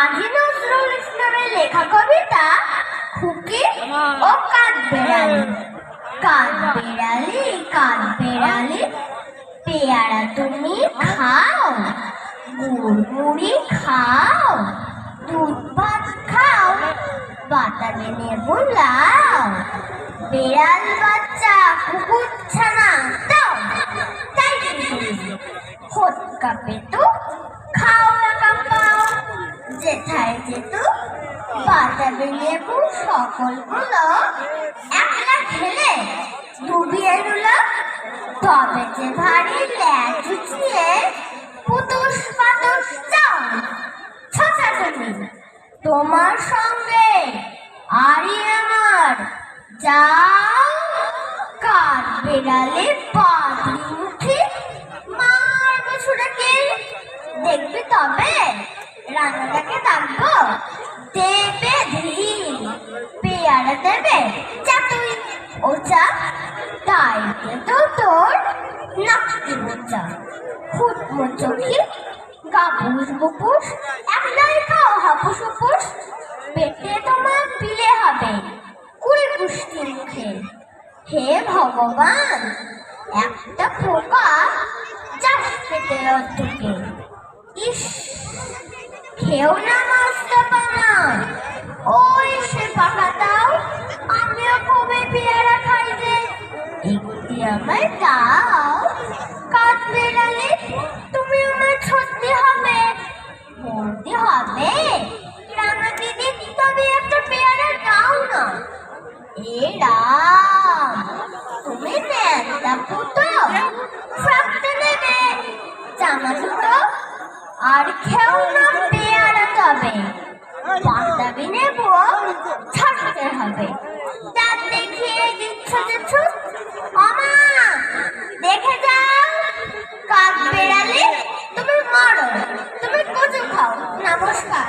কাজী নজরুল ইসলামের লেখা কবিতা খুকি ও কাঠ বেড়ালি। কাঠ বেড়ালি কাঠ বেড়ালি পেয়ারা তুমি খাও গুড় মুড়ি খাও দুধ ভাত খাও বাতাবে নেবু লাও বেড়াল বাচ্চা কুকুর ছানা দাও। তাই হোত কাপে তো যেথায় লেবু সকলগুলো একলা খেলে ডুবিয়ে তবে যে ভারী ল্যাচ উঠিয়ে পুতুস পাতুস যাও তোমার সঙ্গে আরই আমার যাও কাঠ বেড়ালে পাতলি দেবে ধীর পেয়ারা দেবে যা তুই ও চা তাই তো তোর নাকটি বোঝা ফুটমো চোখে গাবুস বুকুস একলাই খাও হাপুস উপুস পেটে তোমার পিলে হবে কুড়ি পুষ্টি মুখে হে ভগবান একটা পোকা চাষ পেতে অর্ধকে ইস খেও না ওই সে পাকা দাও, আমিও কবে পেয়ারা খাই যে? একটি আমায় দাও। কাজ বেড়ালে তুমি আমার ছুটতে হবে। বলতে হবে? রাঙা দিদি, তবে একটা পেয়ারা দাও না। এ রাম, তুমি ন্যাংটা পুতো ফ্রাকতে নেবে। জামা দুটো, আর খেও না পেয়ারা তবে বাতাবি নেব ছাড়তে হবে তার দেখে যাও কাক বেড়ালে তুমি মরো। তুমি কচু খাও। নমস্কার।